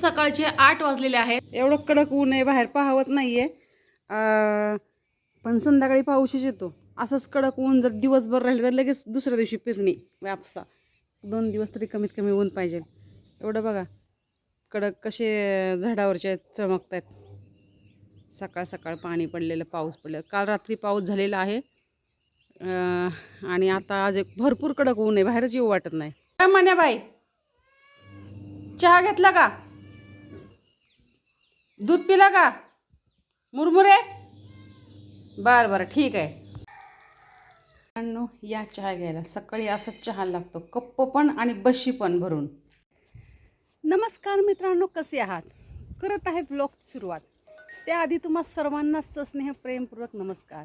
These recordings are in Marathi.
सकाळचे आठ वाजलेले आहेत. एवढं कडक ऊन आहे बाहेर पाहवत नाहीये. अं, पण संध्याकाळी पाऊसच येतो. असंच कडक ऊन जर दिवसभर राहिले तर लगेच दुसऱ्या दिवशी पेरणी व्यापसा. दोन दिवस तरी कमीत कमी ऊन पाहिजे. एवढं बघा कडक कसे झाडावरचे चमकत आहेत सकाळ सकाळ पाणी पडलेलं पाऊस पडलेलं. काल रात्री पाऊस झालेला आहे. अं, आणि आता आज एक भरपूर कडक ऊन आहे बाहेरच येऊ वाटत नाही. काय म्हण्या बाई? चहा घेतला का? दूध पिला का? मुरमुरे? बर बरं ठीक आहे. मित्रांनो या चहा घ्यायला. सकाळी असंच चहा लागतो. कप्प पण आणि बशी पण भरून. नमस्कार मित्रांनो कसे आहात? करत आहे ब्लॉग सुरुवात. त्याआधी तुम्हा सर्वांनाच स्नेह प्रेमपूर्वक नमस्कार.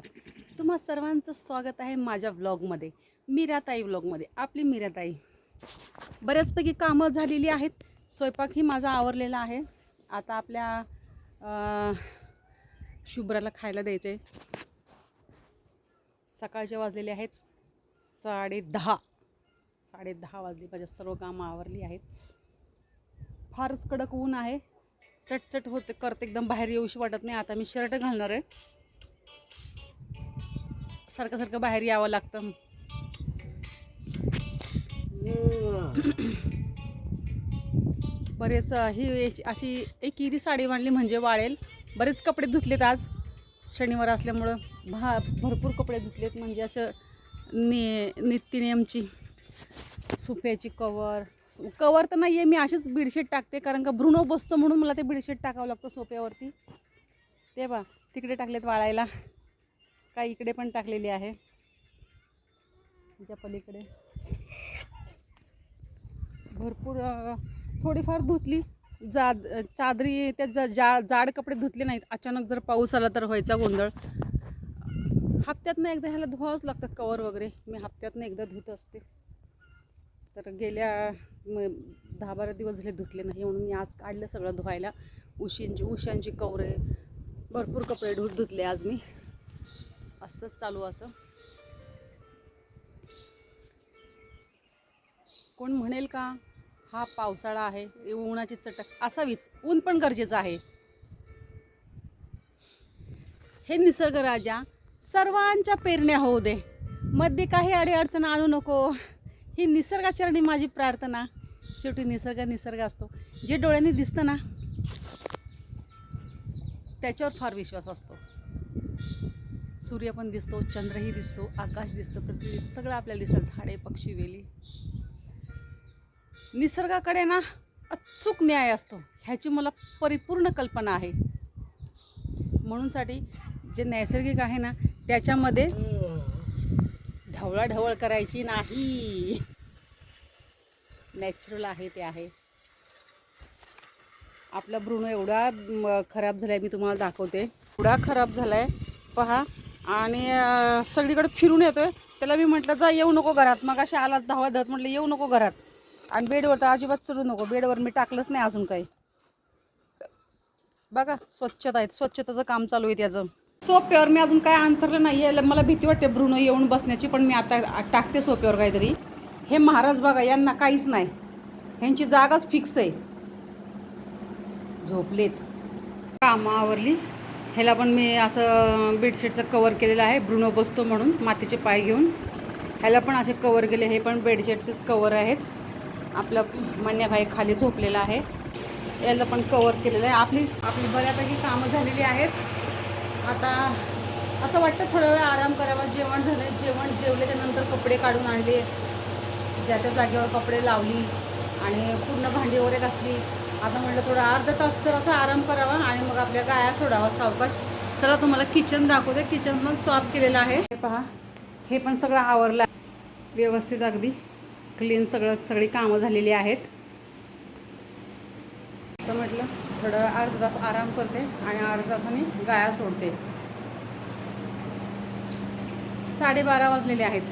तुम्हा सर्वांचं स्वागत आहे माझ्या व्लॉगमध्ये मीराताई व्लॉगमध्ये आपली मीराताई. बऱ्याचपैकी कामं झालेली आहेत. स्वयंपाकही माझा आवरलेला आहे. आता आपल्या शुभ्राला खायला द्यायचं आहे सकाळचे वाजलेले आहेत साडे दहा. साडे दहा वाजले माझ्या सर्व कामं आवरली आहेत. फारच कडक ऊन आहे. चटचट होते करते एकदम बाहेर येऊशी वाटत नाही. आता मी शर्ट घालणार आहे. सारखं सारखं बाहेर यावं लागतं. बरेच ही अशी एक इरी साडी मांडली म्हणजे वाळेल. बरेच कपडे धुतलेत आज. शनिवार असल्यामुळं भा भरपूर कपडे धुतलेत म्हणजे असं नि नित्यनेमची सोफ्याची कवर. कवर तर नाही आहे मी अशीच बेडशीट टाकते कारण का भ्रूण बसतो म्हणून मला ते बेडशीट टाकावं लागतं सोफ्यावरती. ते बा तिकडे टाकलेत वाळायला. काही इकडे पण टाकलेली आहे. तिच्या पलीकडे. भरपूर थोडीफार धुतली. जा चादरी त्या जा जा जाड कपडे धुतले नाहीत. अचानक जर पाऊस आला तर व्हायचा गोंधळ. हप्त्यातनं एकदा ह्याला धुवावंच लागतं कवर वगैरे. मी हप्त्यातनं एकदा धुत असते. तर गेल्या म दहा बारा दिवस झाले धुतले नाही म्हणून मी आज काढलं सगळं धुवायला. उशींची उशांची कवरे भरपूर कपडे धुत धुतले आज मी. असतंच चालू असं. कोण म्हणेल का? हा पावसाळा आहे उन्हाची चटक असावीच. ऊन पण गरजेचं आहे. हे निसर्ग राजा सर्वांच्या पेरण्या होऊ दे. मध्ये काही अडीअडचण आणू नको. ही निसर्गाचरणी माझी प्रार्थना. शेवटी निसर्ग निसर्ग असतो. जे डोळ्यांनी दिसतं ना त्याच्यावर फार विश्वास असतो. सूर्य पण दिसतो चंद्रही दिसतो आकाश दिसतं पृथ्वी दिसतं सगळं आपल्याला दिसतं. झाडे पक्षी वेली. निसर्गाकडे ना अचूक न्याय असतो. ह्याची मला परिपूर्ण कल्पना आहे. म्हणूनसाठी जे नैसर्गिक आहे ना त्याच्यामध्ये ढवळाढवळ करायची नाही. नॅचरल आहे ते आहे. आपला भ्रूण एवढा खराब झाला आहे मी तुम्हाला दाखवते. एवढा खराब झाला आहे पहा. आणि सगळीकडे फिरून येतोय. त्याला मी म्हटलं जा येऊ नको घरात. मग अशा आला धावा धत म्हटलं येऊ नको घरात. आणि बेडवर तर अजिबात चढू नको. बेडवर मी टाकलंच नाही अजून काही. बघा स्वच्छता आहे. स्वच्छतेचं काम चालू आहे त्याचं. सोप्यावर मी अजून काय अंतरलं नाही. आहे मला भीती वाटते भ्रूण येऊन बसण्याची पण मी आता टाकते सोप्यावर काहीतरी. हे महाराज बघा यांना काहीच नाही. ह्यांची जागाच फिक्स आहे. झोपलेत. कामं आवरली. ह्याला पण मी असं बेडशीटचं कवर केलेलं आहे. भ्रूण बसतो म्हणून मातीचे पाय घेऊन. ह्याला पण असे कवर केले. हे पण बेडशीटचेच कवर आहेत. आपलं मन्याभाई खाली झोपलेला आहे. याला पण कवर केलेलं आहे. आपली आपली बऱ्यापैकी कामं झालेली आहेत. आता असं वाटतं थोडा वेळ आराम करावा. जेवण झालं जेवण जेवल्याच्यानंतर कपडे काढून आणले. ज्या त्या जागेवर कपडे लावली आणि पूर्ण भांडी वगैरे घासली. आता म्हटलं थोडं अर्धा तास तर असा आराम करावा आणि मग आपल्या गाया सोडावा. सावकाश. चला तुम्हाला किचन दाखवते. किचन पण साफ केलेलं आहे. हे पहा. हे पण सगळं आवरलं आहे. व्यवस्थित अगदी. क्लीन सगळं सगळी कामं झालेली आहेत. तर म्हटलं थोडं अर्धा तास आराम करते आणि अर्धा तासाने गाया सोडते. साडेबारा वाजलेले आहेत.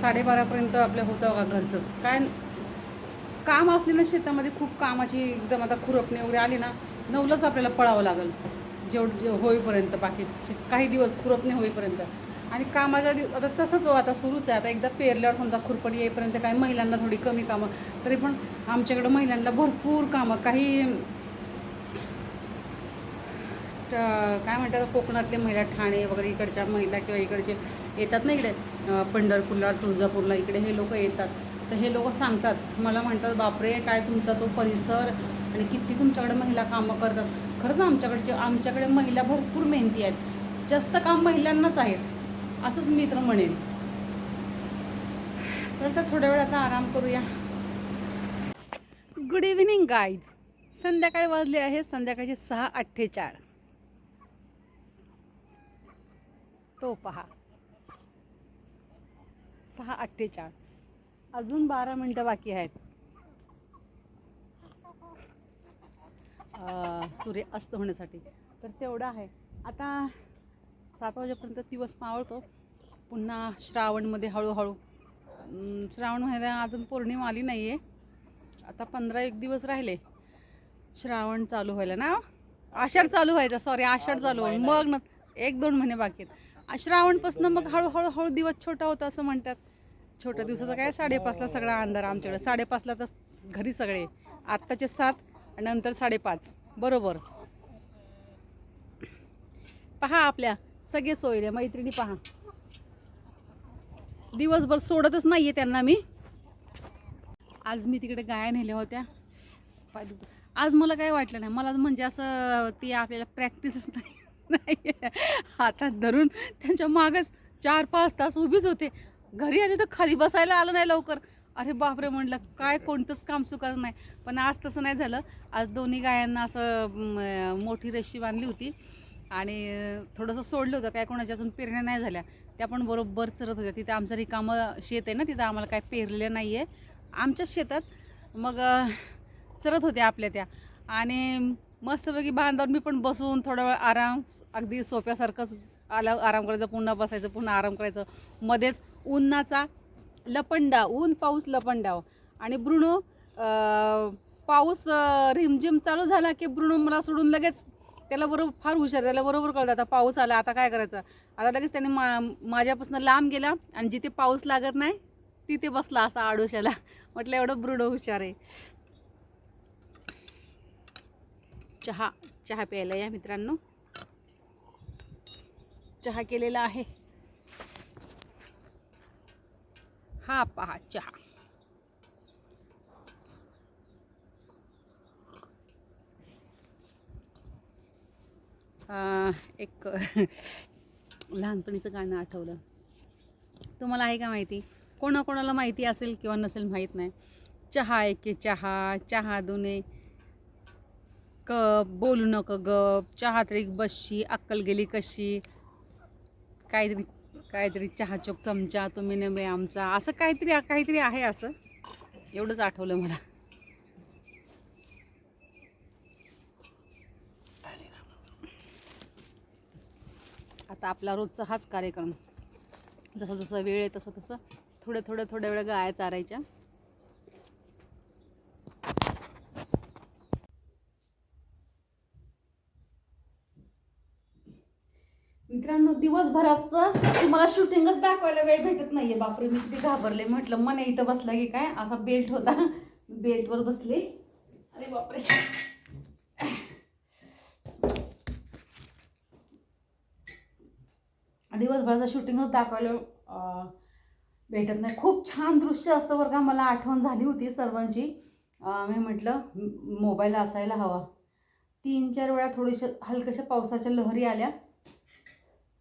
साडेबारापर्यंत आपलं होतं बघा घरचंच काय काम असले ना शेतामध्ये खूप कामाची एकदम आता खुरपणी वगैरे आली ना नवलंच आपल्याला पळावं लागेल. जेवढं जे होईपर्यंत बाकी काही दिवस खुरपणे होईपर्यंत. आणि कामाच्या दिव आता तसंच हो आता सुरूच आहे. आता एकदा पेरल्यावर समजा खुरपणी येईपर्यंत काही महिलांना थोडी कमी कामं तरी पण आमच्याकडं महिलांना भरपूर कामं. काही काय म्हणतात कोकणातले महिला ठाणे वगैरे इकडच्या महिला किंवा इकडचे येतात ना इकडे पंढरपूरला तुळजापूरला इकडे हे लोक येतात. तर हे लोक सांगतात मला म्हणतात बापरे काय तुमचा तो परिसर आणि किती तुमच्याकडे महिला कामं करतात. खरंच आमच्याकडचे आमच्याकडे महिला भरपूर मेहनती आहेत. जास्त काम महिलांनाच आहेत. असंच मी तर म्हणेन. चल तर थोड्या वेळ आता आराम करूया. गुड इव्हिनिंग गाईज संध्याकाळी वाजले आहे संध्याकाळचे सहा अठ्ठेचाळ. तो पहा. सहा अठ्ठेचाळ. अजून बारा मिनटं बाकी आहेत. सूर्य अस्त होण्यासाठी. तर तेवढं आहे. आता सात वाजेपर्यंत दिवस मावळतो पुन्हा श्रावणमध्ये हळूहळू. श्रावण महिन्यात अजून पौर्णिमा आली नाही आहे आता पंधरा एक दिवस राहिले. श्रावण चालू व्हायला ना? आषाढ चालू व्हायचा सॉरी आषाढ चालू व्हायला. मग ना एक दोन महिने बाकी आहेत. श्रावणपासून मग हळूहळू हळू दिवस छोटा होता असं म्हणतात. छोट्या दिवसाचा काय? साडेपाचला सगळा अंधार आमच्याकडे. साडेपाचला तर घरी सगळे. आत्ताचे सात आणि नंतर साडेपाच. बरोबर. पहा आपल्या सगळे सोयरे मैत्रिणी पहा. दिवसभर सोडतच नाही आहे त्यांना मी. आज मी तिकडे गाया नेल्या होत्या. आज मला काय वाटलं नाही मला म्हणजे असं ती आपल्याला प्रॅक्टिसच नाही नाही हातात धरून त्यांच्या मागच चार पाच तास उभीच होते. घरी आले तर खाली बसायला आलं नाही लवकर. अरे बापरे म्हटलं काय कोणतंच काम चुकाच नाही. पण आज तसं नाही झालं. आज दोन्ही गायांना असं मोठी रशी बांधली होती. आणि थोडंसं सोडलं होतं. काय कोणाच्या अजून पेरण्या नाही झाल्या. त्या पण बरोबर चरत होत्या तिथे आमचं रिकामं शेत आहे ना तिथं आम्हाला काय पेरलेलं नाही आहे आमच्याच शेतात मग चरत होत्या आपल्या त्या. आणि मस्तपैकी बांधावर मी पण बसून थोडा वेळ आराम अगदी सोप्यासारखंच आला आराम करायचं पुन्हा बसायचं पुन्हा आराम करायचं. मध्येच उन्हाचा लपंडा ऊन पाऊस लपंडाव. आणि ब्रुणो पाऊस रिमझिम चालू झाला की ब्रुणो मला सोडून लगेच त्याला बरोबर फार हुशार त्याला बरोबर कळतं आता पाऊस आला आता काय करायचं? आता लगेच त्याने मा माझ्यापासून लांब गेला आणि जिथे पाऊस लागत नाही तिथे बसला असा आडोशाला. म्हटलं एवढं ब्रुड हुशार आहे. चहा चहा प्यायला या मित्रांनो. चहा केलेला आहे. हा पहा चहा. एक लहानपणीचं गाणं आठवलं. तुम्हाला आहे का माहिती? कोणाकोणाला माहिती असेल किंवा नसेल माहीत नाही. चहा एके चहा? चहा दुने. कप बोलू नको गप. चहा तरी बसशी अक्कल गेली कशी? काहीतरी काहीतरी चहा चोक चमचा तुम्ही नव्हे आमचा. असं काहीतरी काहीतरी आहे असं. एवढंच आठवलं मला. आता आपला रोजचा हाच कार्यक्रम. जसं जसं वेळ आहे तसं तसं थोडं थोडं थोड्या वेळ गाया चारायच्या. मित्रांनो दिवसभराचं तुम्हाला शूटिंगच दाखवायला वेळ भेटत नाहीये. बापरे मी किती घाबरले. म्हटलं मन इथं बसला की काय? असा बेल्ट होता. बेल्टवर बसले. अरे बापरे. दिवसभराचं शूटिंगच दाखवायला भेटत नाही. खूप छान दृश्य असतं बरं का. मला आठवण झाली होती सर्वांची. मी म्हटलं मोबाईल असायला हवा. तीन चार वेळा थोडीशा हलक्याशा पावसाच्या लहरी आल्या.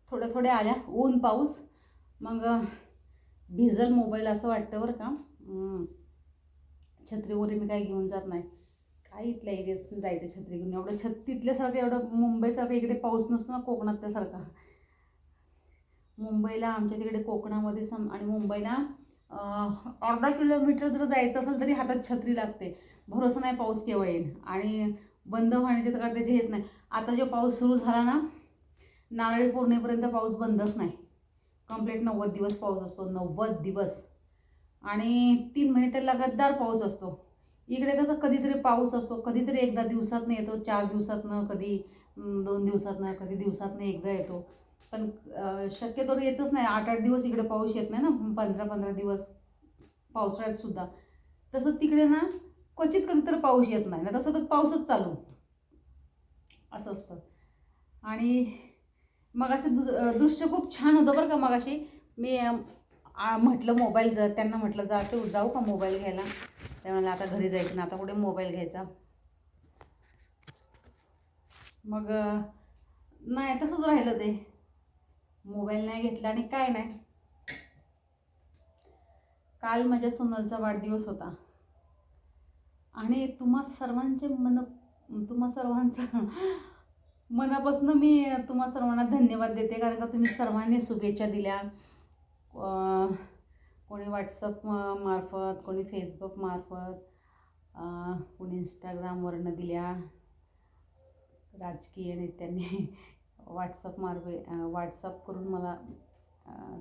थोड्या थोड्या आल्या. ऊन पाऊस. मग भिजल मोबाईल असं वाटतं बरं का. छत्री वगैरे मी काही घेऊन जात नाही. काय इथल्या एरियात जायचं छत्री घेऊन. एवढं छत तिथल्यासारखं एवढं मुंबईसारखं इकडे पाऊस नसतो ना कोकणातल्यासारखा. मुंबईला आमच्या तिकडे कोकणामध्ये सम आणि मुंबईला अर्धा किलोमीटर जर जायचं असेल तरी हातात छत्री लागते. भरोसा नाही पाऊस केव्हा येईल. आणि बंद होण्याचे तर काय त्याचे हेच नाही. आता जे पाऊस सुरू झाला ना नारळी पौर्णिमेपर्यंत पाऊस बंदच नाही. कंप्लीट नव्वद दिवस पाऊस असतो. नव्वद दिवस. आणि तीन महिने तर लगातार पाऊस असतो. इकडे कसं कधीतरी पाऊस असतो. कधीतरी एकदा दिवसातनं येतो. चार दिवसातनं कधी दोन दिवसातनं कधी दिवसातनं एकदा येतो. पण अं, शक्यतो येतच नाही. आठ आठ दिवस इकडे पाऊस येत नाही ना. पंधरा पंधरा दिवस पावसाळ्यात सुद्धा. तसं तिकडे ना क्वचित कधी तर पाऊस येत नाही. ना तसं तर पाऊसच चालू. असं असतं. आणि मगाशी दुस दृश्य खूप छान होतं बरं का मगाशी. मी म्हटलं मोबाईल जा त्यांना म्हटलं जा तू जाऊ का मोबाईल घ्यायला? त्या म्हणलं आता घरी जायचं ना आता कुठे मोबाईल घ्यायचा? मग नाही तसंच राहिलं ते. मोबाईल नाही घेतला आणि काय नाही. काल माझ्या सोनलचा वाढदिवस होता. आणि तुम्हा सर्वांचे मन तुम्हा सर्वांचा मनापासून मी तुम्हा सर्वांना धन्यवाद देते कारण का तुम्ही सर्वांनी शुभेच्छा दिल्या. कोणी व्हॉट्सअप मार्फत कोणी फेसबुक मार्फत कोणी इंस्टाग्रामवरनं दिल्या. राजकीय नेत्यांनी व्हॉट्सअप मार्फे व्हॉट्सअप करून मला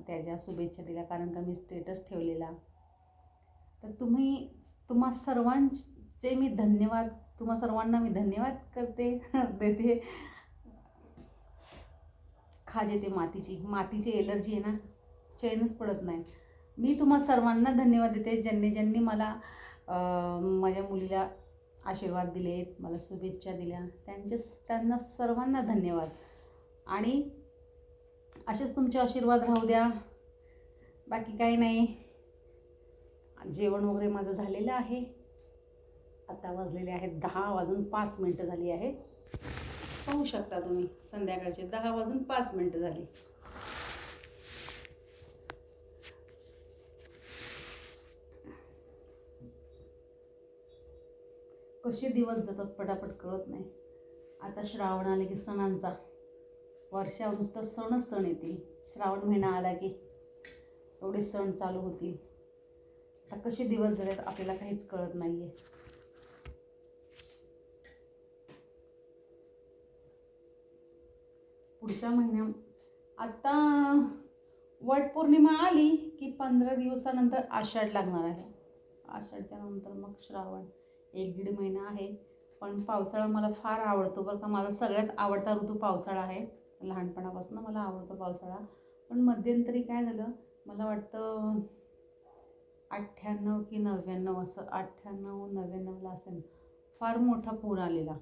त्याच्या शुभेच्छा दिल्या. कारण का मी स्टेटस ठेवलेला. तर तुम्ही तुम्हा सर्वांचे मी धन्यवाद तुम्हा सर्वांना मी धन्यवाद करते देते. खाज येते मातीची. मातीची एलर्जी आहे ना चैनच पडत नाही. मी तुम्हा सर्वांना धन्यवाद देते. ज्यांनी ज्यांनी मला माझ्या मुलीला आशीर्वाद दिले मला शुभेच्छा दिल्या त्यांचे त्यांना सर्वांना धन्यवाद. आणि असेच तुमचे आशीर्वाद राहू द्या. बाकी काही नाही. जेवण वगैरे माझं झालेलं आहे. आता वाजलेले आहेत दहा वाजून पाच मिनटं झाली आहे. पाहू शकता तुम्ही संध्याकाळचे दहा वाजून पाच मिनटं झाली. कसे दिवस जातात पटापट कळत नाही. आता श्रावण आले की सणांचा. वर्षा नुसतं सणच सण येतील श्रावण महिना आला की एवढे सण चालू होतील. आता कसे दिवस झालेत आपल्याला काहीच कळत नाही आहे पुढच्या महिन्या आता वटपौर्णिमा आली की पंधरा दिवसानंतर आषाढ लागणार आहे. आषाढच्या नंतर मग श्रावण. एक दीड महिना आहे. पण पावसाळा मला फार आवडतो बरं का. माझा सगळ्यात आवडता ऋतू पावसाळा आहे. लहानपणापासून मला आवडतो पावसाळा. पण मध्यंतरी काय झालं मला वाटतं अठ्ठ्याण्णव की नव्याण्णव असं अठ्ठ्याण्णव नव्याण्णवला असेल फार मोठा पूर आलेला.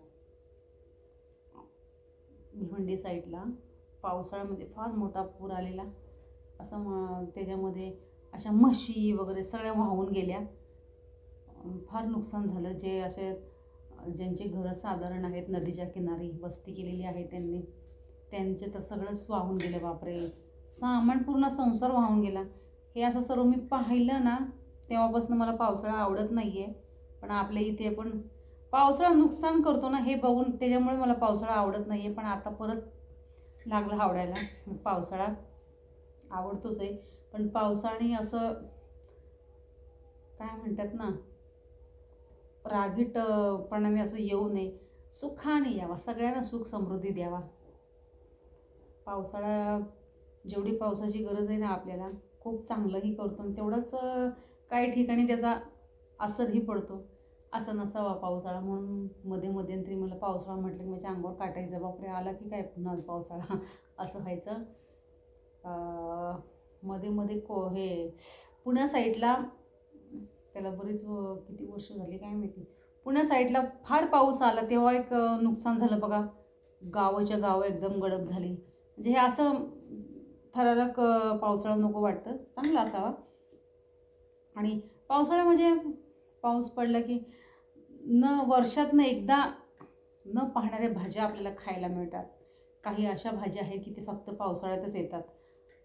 भिवंडी साईडला पावसाळ्यामध्ये फार मोठा पूर आलेला. असं म त्याच्यामध्ये अशा म्हशी वगैरे सगळ्या वाहून गेल्या. फार नुकसान झालं. जे असे ज्यांचे घरं साधारण आहेत नदीच्या किनारी वस्ती केलेली आहे त्यांनी. त्यांचे तर सगळंच वाहून गेलं बापरे. सामान पूर्ण संसार वाहून गेला. हे असं सर्व मी पाहिलं ना तेव्हापासून मला पावसाळा आवडत नाही आहे पण आपल्या इथे पण पावसाळा नुकसान करतो ना हे बघून त्याच्यामुळे मला पावसाळा आवडत नाही आहे पण आता परत लागला आवडायला. पावसाळा आवडतोच आहे पण पावसाने असं काय म्हणतात ना रागीटपणाने असं येऊ नये. सुखाने यावा. सगळ्यांना सुख समृद्धी द्यावा. पावसाळा जेवढी पावसाची गरज आहे ना आपल्याला खूप चांगलंही करतो आणि तेवढंच काही ठिकाणी त्याचा असरही पडतो. असं नसावा पावसाळा म्हणून मध्ये मध्यंतरी मला पावसाळा म्हटलं की माझ्या अंगावर काटायचं. बापरे आला की काय पुन्हा पावसाळा? असं व्हायचं. मध्ये मध्ये को हे पुण्या साईडला त्याला बरीच व- किती वर्ष झाली काय माहिती? पुण्या साईडला फार पाऊस आला तेव्हा एक नुकसान झालं बघा. गावाच्या गावं एकदम गडप झाली. म्हणजे हे असं थरारक पावसाळा नको वाटतं. चांगला असावा. आणि पावसाळा म्हणजे पाऊस पडला की न वर्षातनं एकदा न पाहणाऱ्या भाज्या आपल्याला खायला मिळतात. काही अशा भाज्या आहेत की ते फक्त पावसाळ्यातच येतात.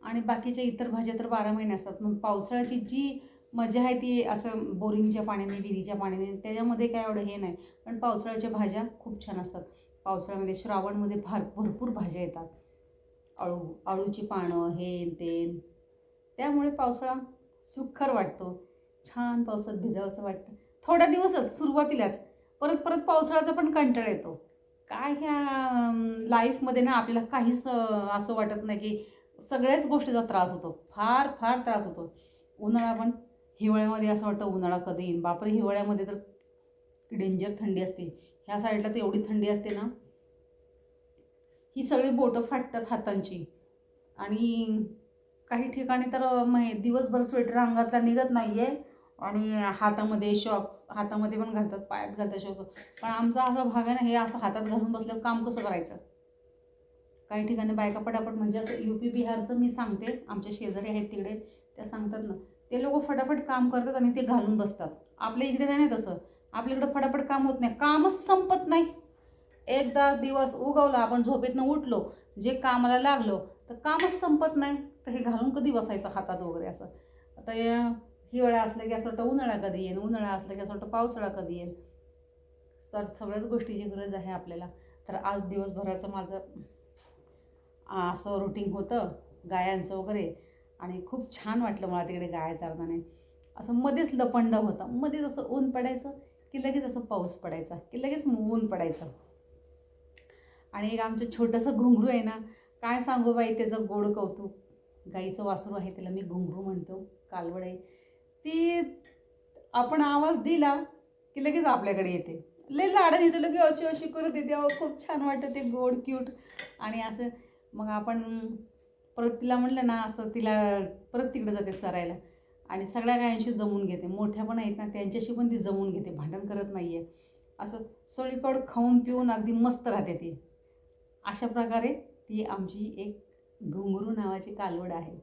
आणि बाकीच्या इतर भाज्या तर बारा महिने असतात. मग पावसाळ्याची जी मजा आहे ती असं बोरिंगच्या पाण्याने विहिरीच्या पाण्याने त्याच्यामध्ये काय एवढं हे नाही. पण पावसाळ्याच्या भाज्या खूप छान असतात. पावसाळ्यामध्ये श्रावणमध्ये फार भरपूर भाज्या येतात. अळू अळूची पानं हे ते. त्यामुळे पावसाळा सुखर वाटतो. छान पावसात भिजावंसं वाटतं. थोड्या दिवसच सुरुवातीलाच. परत परत पावसाळ्याचा पण कंटाळा येतो. काय ह्या लाईफमध्ये ना आपल्याला काहीच असं वाटत नाही की सगळ्याच गोष्टीचा त्रास होतो. फार फार त्रास होतो. उन्हाळा पण हिवाळ्यामध्ये असं वाटतं उन्हाळा कधी येईन? बापरे हिवाळ्यामध्ये तर डेंजर थंडी असते. ह्या साईडला तर एवढी थंडी असते ना ही सगळी बोटं फाटतात हातांची. आणि काही ठिकाणी तर मै दिवसभर स्वेटर अंगातला निघत नाही आहे आणि हातामध्ये शॉक्स हातामध्ये पण घालतात पायात घालतात शॉक्स पण आमचा असा भाग आहे ना हे असं हातात घालून बसल्यावर काम कसं करायचं? काही ठिकाणी बायका पटापट म्हणजे असं यू पी बिहारचं मी सांगते आमच्या शेजारी आहेत तिकडे त्या सांगतात ना ते लोक फटाफट काम करतात आणि ते घालून बसतात. आपल्या इकडे नाही ना तसं. आपल्याकडं फटाफट काम होत नाही. कामच संपत नाही. एकदा दिवस उगवला आपण झोपेतनं उठलो जे कामाला लागलो तर कामच संपत नाही. तर हे घालून कधी बसायचं हातात वगैरे असं? आता हिवाळा असलं की असं वाटतं उन्हाळा कधी येईल उन्हाळा असलं की असं वाटतं पावसाळा कधी येईल. तर सगळ्याच गोष्टीची गरज आहे आपल्याला. तर आज दिवसभराचं माझं असं रुटीन होतं गायांचं वगैरे. आणि खूप छान वाटलं मला तिकडे गाया चारताना असं मध्येच लपंड होतं. मध्येच असं ऊन पडायचं की लगेच असं पाऊस पडायचा की लगेच ऊन पडायचं. आणि एक आमचं छोटंसं घुंगरू आहे ना काय सांगू बाई त्याचं गोड कौतुक. गाईचं वासरू आहे त्याला मी घुंगरू म्हणतो कालवड आहे. ती आपण आवाज दिला की लगेच आपल्याकडे येते. लय लाडत येते लगे अशी अशी करू देते. अहो खूप छान वाटतं ते गोड क्यूट आणि असं मग आपण परत तिला म्हणलं ना असं तिला परत तिकडे जाते चरायला. आणि सगळ्या गायांशी जमून घेते. मोठ्या पण आहेत ना त्यांच्याशी पण ती जमून घेते. भांडण करत नाही आहे असं सगळीकडं खाऊन पिऊन अगदी मस्त राहते ती. अशा प्रकारे ती आमची एक घुंगरू नावाची कालवड आहे.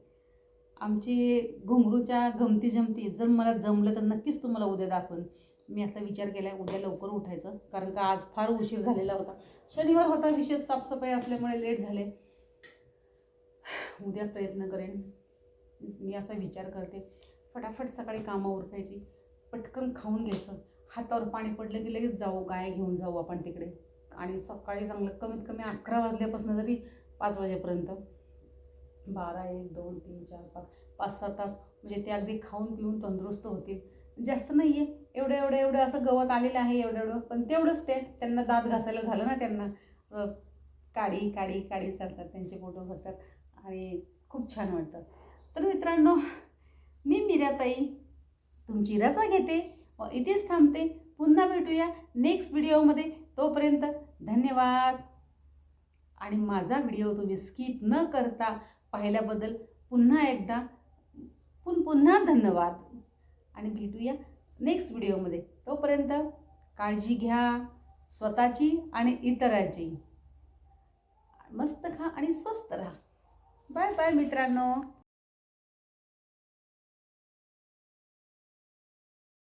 आमची घुंगरूच्या गमती जमती जर मला जमलं तर नक्कीच तुम्हाला उद्या दाखवून. मी आता विचार केला आहे उद्या लवकर उठायचं. कारण का आज फार उशीर झालेला होता. शनिवार होता विशेष साफसफाई असल्यामुळे लेट झाले. उद्या प्रयत्न करेन. मी असा विचार करते. फटाफट सकाळी कामं उरकायची. पटकन खाऊन घ्यायचं. हातावर पाणी पडलं की लगेच जाऊ गाय घेऊन जाऊ आपण तिकडे. आणि सकाळी चांगलं कमीत कमी अकरा वाजल्यापासून तरी पाच वाजेपर्यंत बारा एक दोन तीन चार पाच पाच सहा तास म्हणजे ते अगदी खाऊन पिऊन तंदुरुस्त होतील. जास्त नाही आहे एवढं एवढं एवढं असं गवत आलेलं आहे एवढं एवढं पण तेवढंच ते त्यांना दात घासायला झालं ना त्यांना. काडी काडी काडी चालतात त्यांचे फोटो भरतात आणि खूप छान वाटतं. तर मित्रांनो मी मीराताई तुमची रजा घेते व इथेच थांबते. पुन्हा भेटूया नेक्स्ट व्हिडिओमध्ये तोपर्यंत धन्यवाद. आणि माझा व्हिडिओ तुम्ही स्किप न करता पाहिल्याबद्दल पुन्हा एकदा पुन पुन्हा धन्यवाद. आणि भेटूया नेक्स्ट व्हिडिओमध्ये तोपर्यंत काळजी घ्या स्वतःची आणि इतरांची. मस्त खा आणि स्वस्त राहा. बाय बाय मित्रांनो.